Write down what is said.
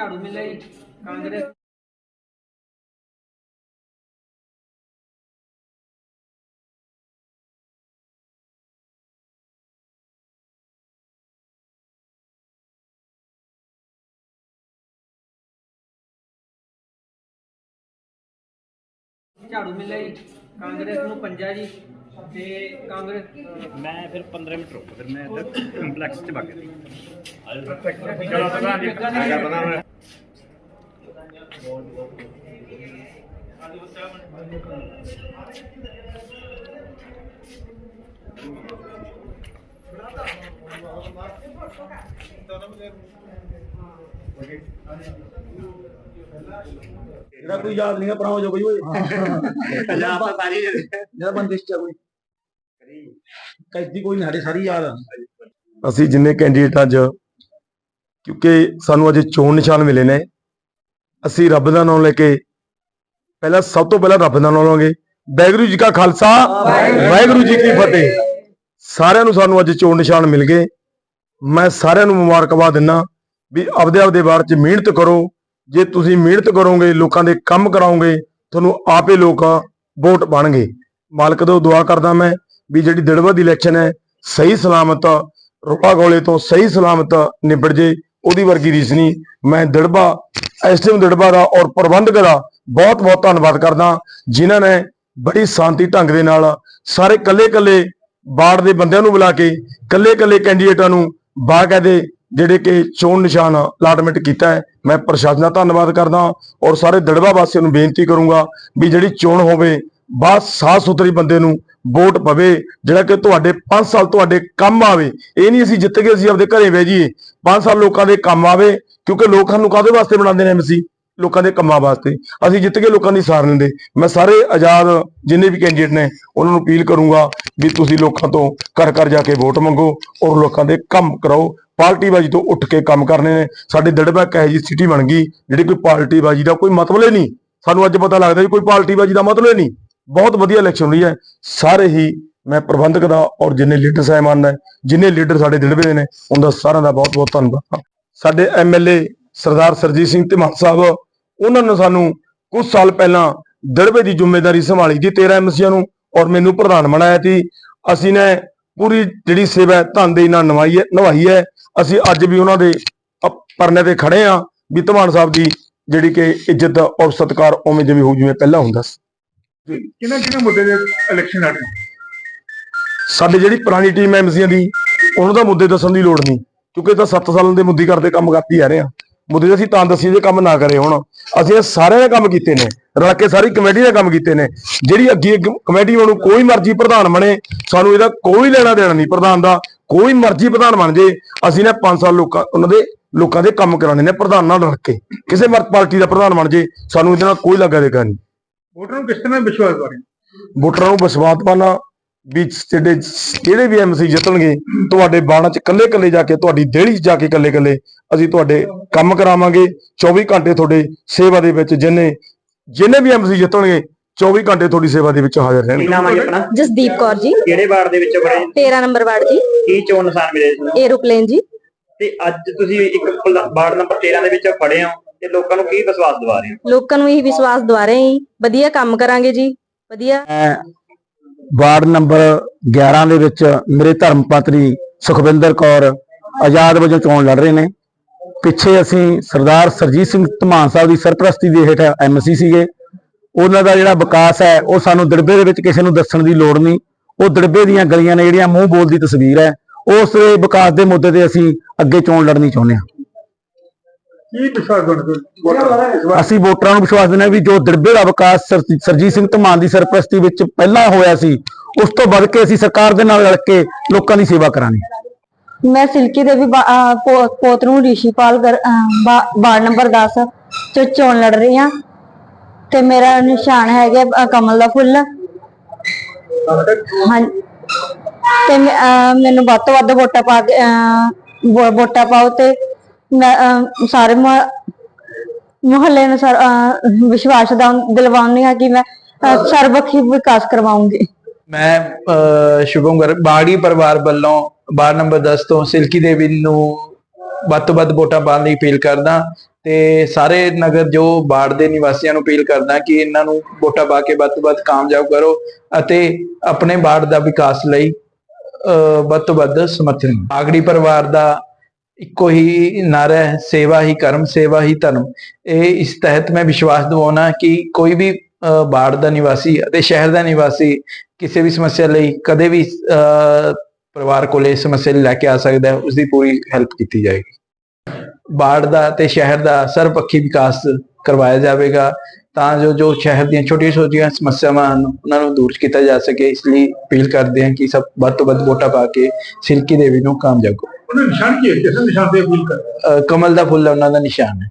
ਝਾੜੂ ਮਿਲਿਆ ਜੀ ਕਾਂਗਰਸ ਝਾੜੂ ਮਿਲਿਆ ਜੀ ਕਾਂਗਰਸ ਨੂੰ ਪੰਜਾ ਜੀ। ਤੇ ਕਾਂਗਰਸ ਅਹ, ਮੈਂ ਫਿਰ 15 ਮਿੰਟ ਰੁਕ ਫਿਰ ਮੈਂ ਇੱਧਰ ਕੰਪਲੈਕਸ 'ਚ ਵਗ ਗਿਆ। ਚਲੋ ਪ੍ਰਧਾਨ ਜੀ ਜਿਹੜਾ ਕੋਈ ਯਾਦ ਨਹੀਂ ਪਰਾਂ ਹੋ ਜਾ ਬਈ ਓਏ। ਜਿਹੜਾ ਬੰਦਿਸ਼ ਚ ਕੋਈ। ਕੈਦੀ ਕੋਈ ਨਹੀਂ ਸਾਡੇ ਸਾਰੀ ਯਾਦ ਆ। ਅਸੀਂ ਜਿੰਨੇ ਕੈਂਡੀਡੇਟ ਅੱਜ, ਕਿਉਂਕਿ ਸਾਨੂੰ ਅੱਜ ਚੋਣ ਨਿਸ਼ਾਨ ਮਿਲੇ ਨੇ, ਅਸੀਂ ਰੱਬ ਦਾ ਨਾਮ ਲੈ ਕੇ ਪਹਿਲਾਂ ਸਭ ਤੋਂ ਪਹਿਲਾਂ ਰੱਬ ਦਾ ਨਾਮ ਲਵਾਂਗੇ ਵਾਹਿਗੁਰੂ ਜੀ ਕਾ ਖਾਲਸਾ, ਵਾਹਿਗੁਰੂ ਜੀ ਕੀ ਫਤਿਹ। ਸਾਰਿਆਂ ਨੂੰ ਸਾਨੂੰ ਅੱਜ ਚੋਣ ਨਿਸ਼ਾਨ ਮਿਲ ਗਏ। ਮੈਂ ਸਾਰਿਆਂ ਨੂੰ ਮੁਬਾਰਕਬਾਦ ਦਿੰਦਾ ਵੀ ਆਪਦੇ ਆਪਦੇ ਵਾਰ ਚ ਮਿਹਨਤ ਕਰੋ। ਜੇ ਤੁਸੀਂ ਮਿਹਨਤ ਕਰੋਗੇ, ਲੋਕਾਂ ਦੇ ਕੰਮ ਕਰਾਓਗੇ, ਤੁਹਾਨੂੰ ਆਪੇ ਲੋਕ, ਵੋਟ ਪਾਣਗੇ ਮਾਲਕ ਤੋਂ ਦੁਆ ਕਰਦਾ ਮੈਂ। ਵੀ ਜਿਹੜੀ ਦਿੜਵਾ ਦੀ ਇਲੈਕਸ਼ਨ ਹੈ, ਸਹੀ ਸਲਾਮਤ ਰੋੜਾ ਗੋਲੇ ਤੋਂ ਸਹੀ ਸਲਾਮਤ ਨਿਬੜ ਜੇ, ਉਹਦੀ ਵਰਗੀ ਰੀਸ ਨਹੀਂ। ਮੈਂ ਦਿੜਬਾ ਐਸਟੀਐਮ ਦਿੜਬਾ ਦਾ ਔਰ ਪ੍ਰਬੰਧਕ ਦਾ ਬਹੁਤ ਬਹੁਤ ਧੰਨਵਾਦ ਕਰਦਾ, ਜਿਨ੍ਹਾਂ ਨੇ ਬੜੀ ਸ਼ਾਂਤੀ ਢੰਗ ਦੇ ਨਾਲ ਸਾਰੇ ਕੱਲੇ ਕੱਲੇ ਬਾੜ ਦੇ ਬੰਦਿਆਂ ਨੂੰ ਬੁਲਾ ਕੇ ਕੱਲੇ ਕੱਲੇ ਕੈਂਡੀਡੇਟਾਂ ਨੂੰ ਬਾਕਾਇਦੇ ਜਿਹੜੇ ਕਿ ਚੋਣ ਨਿਸ਼ਾਨ ਅਲਾਟਮੈਂਟ ਕੀਤਾ ਹੈ, ਮੈਂ ਪ੍ਰਸ਼ਾਸਨ ਦਾ ਧੰਨਵਾਦ ਕਰਦਾ ਔਰ ਸਾਰੇ ਦਿੜਬਾ ਵਾਸੀਆਂ ਨੂੰ ਬੇਨਤੀ ਕਰੂੰਗਾ ਵੀ ਜਿਹੜੀ ਚੋਣ ਹੋਵੇ ਬਸ ਸਾਫ਼ ਸੁਥਰੀ ਬੰਦੇ ਨੂੰ ਵੋਟ ਪਵੇ, ਜਿਹੜਾ ਕਿ ਤੁਹਾਡੇ 5 ਸਾਲ ਤੁਹਾਡੇ ਕੰਮ ਆਵੇ। ਇਹ ਨਹੀਂ ਅਸੀਂ ਜਿੱਤ ਗਏ ਅਸੀਂ ਆਪਦੇ ਘਰੇ ਬਹਿ ਜਾਈਏ। 5 ਸਾਲ ਲੋਕਾਂ ਦੇ ਕੰਮ ਆਵੇ, ਕਿਉਂਕਿ ਲੋਕਾਂ ਨੂੰ ਕਾਹਦੇ ਵਾਸਤੇ ਬਣਾਉਂਦੇ ਨੇ ਐਮਸੀ ਲੋਕਾਂ ਦੇ ਕੰਮਾਂ ਵਾਸਤੇ। ਅਸੀਂ ਜਿੱਤ ਕੇ ਲੋਕਾਂ ਦੀ ਸਾਰ ਲੈਂਦੇ। ਮੈਂ ਸਾਰੇ ਆਜ਼ਾਦ ਜਿੰਨੇ ਵੀ ਕੈਂਡੀਡੇਟ ਨੇ, ਉਹਨਾਂ ਨੂੰ ਅਪੀਲ ਕਰੂੰਗਾ ਵੀ ਤੁਸੀਂ ਲੋਕਾਂ ਤੋਂ ਘਰ ਘਰ ਜਾ ਕੇ ਵੋਟ ਮੰਗੋ ਔਰ ਲੋਕਾਂ ਦੇ ਕੰਮ ਕਰਾਓ। ਪਾਰਟੀਬਾਜ਼ੀ ਤੋਂ ਉੱਠ ਕੇ ਕੰਮ ਕਰਨੇ ਨੇ। ਸਾਡੇ ਦੜਬਾ ਕਹੇ ਜੀ ਸਿਟੀ ਬਣ ਗਈ, ਜਿਹੜੀ ਕੋਈ ਪਾਰਟੀਬਾਜ਼ੀ ਦਾ ਕੋਈ ਮਤਲਬ ਹੀ ਨਹੀਂ। ਸਾਨੂੰ ਅੱਜ ਪਤਾ ਲੱਗਦਾ ਵੀ ਕੋਈ ਪਾਰਟੀਬਾਜ਼ੀ ਦਾ ਮਤਲਬ ਹੀ ਨਹੀਂ। ਬਹੁਤ ਵਧੀਆ ਇਲੈਕਸ਼ਨ ਹੋਈ ਹੈ। ਸਾਰੇ ਹੀ ਮੈਂ ਪ੍ਰਬੰਧਕ ਦਾ ਔਰ ਜਿੰਨੇ ਲੀਡਰ ਸਾਹਿਬਾਨ ਨੇ, ਜਿੰਨੇ ਲੀਡਰ ਸਾਡੇ ਦਿੜਬੇ ਦੇ ਨੇ ਉਹਨਾਂ ਸਾਰਿਆਂ ਦਾ ਬਹੁਤ ਬਹੁਤ ਧੰਨਵਾਦ। ਸਾਡੇ ਐਮਐਲਏ ਸਰਦਾਰ ਸਰਜੀਤ ਸਿੰਘ ਧੀਮਾਨ ਸਾਹਿਬ, ਉਹਨਾਂ ਨੇ ਸਾਨੂੰ ਕੁਝ ਸਾਲ ਪਹਿਲਾਂ ਦਿੜਬੇ ਦੀ ਜ਼ਿੰਮੇਵਾਰੀ ਸੰਭਾਲੀ ਜੀ 13 ਐਮਸੀਆਂ ਨੂੰ, ਔਰ ਮੈਨੂੰ ਪ੍ਰਧਾਨ ਬਣਾਇਆ ਸੀ। ਅਸੀਂ ਨੇ ਪੂਰੀ ਜਿਹੜੀ ਸੇਵਾ ਹੈ ਧੰਦੇ ਨਾਲ ਨਿਭਾਈ ਹੈ ਨਿਭਾਈ ਹੈ। ਅਸੀਂ ਅੱਜ ਵੀ ਉਹਨਾਂ ਦੇ ਪਰਨੇ ਤੇ ਖੜੇ ਆ ਵੀ ਧਮਾਨ ਸਾਹਿਬ ਦੀ ਜਿਹੜੀ ਕਿ ਇੱਜ਼ਤ ਔਰ ਸਤਿਕਾਰ ਉਵੇਂ ਜਿਵੇਂ ਹੋ ਜਿਵੇਂ ਪਹਿਲਾਂ ਹੁੰਦਾ ਸੀ। ਕਿਹਨਾਂ ਕਿਹਨਾਂ ਮੁੱਦੇ ਦੇ ਇਲੈਕਸ਼ਨ ਲੜ ਰਹੇ ਸਾਡੇ ਜਿਹੜੀ ਪੁਰਾਣੀ ਟੀਮ ਐਮਸੀਆਂ ਦੀ, ਉਹਨਾਂ ਦਾ ਮੁੱਦੇ ਦੱਸਣ ਦੀ ਲੋੜ ਨਹੀਂ, ਕਿਉਂਕਿ ਇਹ ਤਾਂ 7 ਸਾਲਾਂ ਦੇ ਮੁੱਦੀ ਕਰਦੇ ਕੰਮ ਕਰਦੀ ਆ ਰਹੇ ਆ। ਮੁੱਦੇ ਤਾਂ ਅਸੀਂ ਤਾਂ ਦੱਸੀਏ ਜੇ ਕੰਮ ਨਾ ਕਰੇ ਹੁਣ। ਅਸੀਂ ਇਹ ਸਾਰਿਆਂ ਨੇ ਕੰਮ ਕੀਤੇ ਨੇ, ਰਲ ਕੇ ਸਾਰੀ ਕਮੇਟੀ ਨੇ ਕੰਮ ਕੀਤੇ ਨੇ। ਜਿਹੜੀ ਅੱਗੇ ਕ- ਕਮੇਟੀ ਨੂੰ ਕੋਈ ਮਰਜ਼ੀ ਪ੍ਰਧਾਨ ਬਣੇ, ਸਾਨੂੰ ਇਹਦਾ ਕੋਈ ਲੈਣਾ ਦੇਣਾ ਨਹੀਂ ਪ੍ਰਧਾਨ ਦਾ। ਕੋਈ ਮਰਜ਼ੀ ਪ੍ਰਧਾਨ ਬਣ ਜੇ, ਅਸੀਂ ਨੇ 5 ਸਾਲ ਲੋਕਾਂ, ਉਹਨਾਂ ਦੇ, ਲੋਕਾਂ ਦੇ ਕੰਮ ਕਰਾਣੇ ਨੇ, ਪ੍ਰਧਾਨ ਨਾਲ ਰਲ ਕੇ। ਕਿਸੇ ਮਰਦ ਪਾਰਟੀ ਦਾ ਪ੍ਰਧਾਨ ਬਣ ਜੇ, ਸਾਨੂੰ ਇਹਦੇ ਨਾਲ ਕੋਈ ਲੱਗਾ ਦੇਗਾ ਨਹੀਂ। ਵੋਟਰਾਂ ਨੂੰ ਕਿਸ ਤਰ੍ਹਾਂ ਵਿਸ਼ਵਾਸ ਹੋ? ਵੋਟਰਾਂ ਨੂੰ ਵਿਸ਼ਵਾਸ ਪਾਣਾ ਵੀ ਜਿਹੜੇ ਜਿਹੜੇ ਵੀ ਐਮਸੀ ਜਿੱਤਣਗੇ ਤੁਹਾਡੇ ਬਾਣਾ ਚ ਕੱਲੇ ਕੱਲੇ ਜਾ ਕੇ ਤੁਹਾਡੀ ਦੇਹਲੀ ਚ ਜਾ ਕੇ ਕੱਲੇ ਕੱਲੇ ਅਸੀਂ ਤੁਹਾਡੇ ਕੰਮ ਕਰਾਵਾਂਗੇ। 24 ਘੰਟੇ ਤੁਹਾਡੇ ਸੇਵਾ ਦੇ ਵਿੱਚ ਜਿੰਨੇ ਜਿੰਨੇ ਵੀ ਐਮਸੀ ਜਿੱਤਣਗੇ 24 ਘੰਟੇ ਤੁਹਾਡੀ ਸੇਵਾ ਦੇ ਵਿੱਚ ਹਾਜ਼ਰ ਰਹਿਣਗੇ। ਨਾਮ ਹੈ ਆਪਣਾ? ਜਸਦੀਪ ਕੌਰ ਜੀ। ਕਿਹੜੇ ਵਾਰਡ ਦੇ ਵਿੱਚ ਬੜੇ 13 ਨੰਬਰ ਵਾਰਡ ਜੀ। ਕੀ ਚੋਣ ਨਿਸ਼ਾਨ ਮਿਲੇ ਸੀ ਏਰੋਪਲੇਨ ਜੀ। ਤੇ ਅੱਜ ਤੁਸੀਂ ਇੱਕ ਵਾਰਡ ਨੰਬਰ 13 ਦੇ ਵਿੱਚ ਫੜੇ ਹੋ। ਤੇ ਲੋਕਾਂ ਨੂੰ ਕੀ ਵਿਸ਼ਵਾਸ ਦਿਵਾ ਰਹੇ ਹੋ? ਲੋਕਾਂ ਨੂੰ ਇਹੀ ਵਿਸ਼ਵਾਸ ਦਵਾ ਰਹੇ ਹਾਂ ਜੀ। ਵਧੀਆ ਕੰਮ ਕਰਾਂਗੇ ਜੀ। ਵਧੀਆ। ਵਾਰਡ ਨੰਬਰ 11 ਦੇ ਵਿੱਚ ਮੇਰੇ ਧਰਮ ਪਤਨੀ ਸੁਖਵਿੰਦਰ ਕੌਰ ਆਜ਼ਾਦ ਵਜੋਂ ਚੋਣ ਲੜ ਰਹੇ ਨੇ। ਪਿੱਛੇ ਅਸੀਂ ਸਰਦਾਰ ਸਰਜੀਤ ਸਿੰਘ ਧਮਾਨ ਸਾਹਿਬ ਦੀ ਸਰਪ੍ਰਸਤੀ ਦੇ ਹੇਠ ਐਮਸੀ ਸੀਗੇ। ਉਹਨਾਂ ਦਾ ਜਿਹੜਾ ਵਿਕਾਸ ਹੈ ਉਹ ਸਾਨੂੰ ਦਿੜਬੇ ਦੇ ਵਿੱਚ ਕਿਸੇ ਨੂੰ ਦੱਸਣ ਦੀ ਲੋੜ ਨਹੀਂ। ਉਹ ਦਿੜਬੇ ਦੀਆਂ ਗਲੀਆਂ ਨੇ ਜਿਹੜੀਆਂ ਮੂੰਹ ਬੋਲਦੀ ਤਸਵੀਰ ਹੈ। ਉਸ ਦੇ ਵਿਕਾਸ ਦੇ ਮੁੱਦੇ ਤੇ ਅਸੀਂ ਅੱਗੇ ਚੋਣ ਲੜਨੀ ਚਾਹੁੰਦੇ ਹਾਂ। ਕੀ ਵਿਸ਼ਵਾਸ ਬਣਦੇ ਅਸੀਂ ਵੋਟਰਾਂ ਨੂੰ ਵਿਸ਼ਵਾਸ ਦਿੰਦੇ ਵੀ ਜੋ ਦਿੜਬੇ ਦਾ ਵਿਕਾਸ ਸਰ- ਸਰਜੀਤ ਸਿੰਘ ਧਮਾਨ ਦੀ ਸਰਪ੍ਰਸਤੀ ਵਿੱਚ ਪਹਿਲਾਂ ਹੋਇਆ ਸੀ ਉਸ ਤੋਂ ਵੱਧ ਕੇ ਅਸੀਂ ਸਰਕਾਰ ਦੇ ਨਾਲ ਰਲ ਕੇ ਲੋਕਾਂ ਦੀ ਸੇਵਾ ਕਰਾਂਗੇ। ਮੈਂ ਸਿਲਕੀ ਦੇਵੀ ਪੋਤ ਨੂੰ ਰਿਸ਼ੀਪਾਲ ਵਾਰਡ ਨੰਬਰ 10 ਚ ਚੋਣ ਲੜ ਰਹੀ ਹਾਂ। ਤੇ ਮੇਰਾ ਨਿਸ਼ਾਨ ਹੈਗਾ ਕਮਲ ਦਾ ਫੁੱਲ। ਹਾਂ ਤੇ ਮੈਨੂੰ ਵੱਧ ਤੋਂ ਵੱਧ ਵੋਟਾਂ ਪਾ ਕੇ ਵੋਟਾਂ ਪਾਓ ਤੇ ਮੈਂ ਅਹ ਸਾਰੇ ਮੁਹੱਲੇ ਨੂੰ ਸਰ ਅਹ ਵਿਸ਼ਵਾਸ ਦਾ ਦਿਲਵਾਉਂਦੀ ਹਾਂ ਕਿ ਮੈਂ ਅਹ ਸਰਬਪੱਖੀ ਵਿਕਾਸ ਕਰਵਾਉਂਗੀ। ਮੈਂ ਅਹ, ਸ਼ੁਭਮ ਗਰ ਬਾੜੀ ਪਰਿਵਾਰ ਵੱਲੋਂ ਵਾਰਡ ਨੰਬਰ 10 ਤੋਂ ਸਿਲਕੀ ਦੇਵੀ ਨੂੰ ਵੱਧ ਤੋਂ ਵੱਧ ਵੋਟਾਂ ਪਾਉਣ ਦੀ ਅਪੀਲ ਕਰਦਾ ਤੇ ਸਾਰੇ ਨਗਰ ਜੋ ਬਾੜ ਦੇ ਨਿਵਾਸੀਆਂ ਨੂੰ ਅਪੀਲ ਕਰਦਾ ਕਿ ਇਹਨਾਂ ਨੂੰ ਵੋਟਾਂ ਪਾ ਕੇ ਵੱਧ ਤੋਂ ਵੱਧ ਕਾਮਯਾਬ ਕਰੋ ਅਤੇ ਆਪਣੇ ਬਾੜ ਦਾ ਵਿਕਾਸ ਲਈ ਅਹ, ਵੱਧ ਤੋਂ ਵੱਧ ਸਮਰਥਨ। ਆਗੜੀ ਪਰਿਵਾਰ ਦਾ ਇੱਕੋ ਹੀ ਨਾਰਾ ਹੈ, ਸੇਵਾ ਹੀ ਕਰਮ, ਸੇਵਾ ਹੀ ਧਰਮ। ਇਹ ਇਸ ਤਹਿਤ ਮੈਂ ਵਿਸ਼ਵਾਸ ਦਿਵਾਉਣਾ ਕਿ ਕੋਈ ਵੀ ਬਾੜ ਦਾ ਨਿਵਾਸੀ ਅਤੇ ਸ਼ਹਿਰ ਦਾ ਨਿਵਾਸੀ ਕਿਸੇ ਵੀ ਸਮੱਸਿਆ ਲਈ ਕਦੇ ਵੀ ਪਰਿਵਾਰ ਕੋਲੇ ਸਮੱਸਿਆ ਲੈ ਕੇ ਆ ਸਕਦਾ ਹੈ ਉਸ ਦੀ ਪੂਰੀ ਹੈਲਪ ਕੀਤੀ ਜਾਏਗੀ। ਬਾੜ ਦਾ ਤੇ ਸ਼ਹਿਰ ਦਾ ਸਰਵਪੱਖੀ ਵਿਕਾਸ ਕਰਵਾਇਆ ਜਾਵੇਗਾ ਤਾਂ ਜੋ ਜੋ ਸ਼ਹਿਰ ਦੀਆਂ ਛੋਟੀਆਂ ਛੋਟੀਆਂ ਸਮੱਸਿਆਵਾਂ ਹਨ, ਉਹਨਾਂ ਨੂੰ ਦੂਰ ਕੀਤਾ ਜਾ ਸਕੇ। ਇਸ ਲਈ ਅਪੀਲ ਕਰਦੇ ਹਾਂ ਕਿ ਸਭ ਵੱਧ ਤੋਂ ਵੱਧ ਵੋਟਾਂ ਪਾ ਕੇ ਸਿਲਕੀ ਦੇਵੀ ਨੂੰ ਕਾਮਯਾਬ ਕਰੋ। ਉਹਨਾਂ ਨਿਸ਼ਾਨ ਕੀ ਹੈ ਕਿਸ ਨਿਸ਼ਾਨ ਤੇ ਅਪੀਲ ਕਰ ਅਹ ਕਮਲ ਦਾ ਫੁੱਲ ਉਹਨਾਂ ਦਾ ਨਿਸ਼ਾਨ ਹੈ।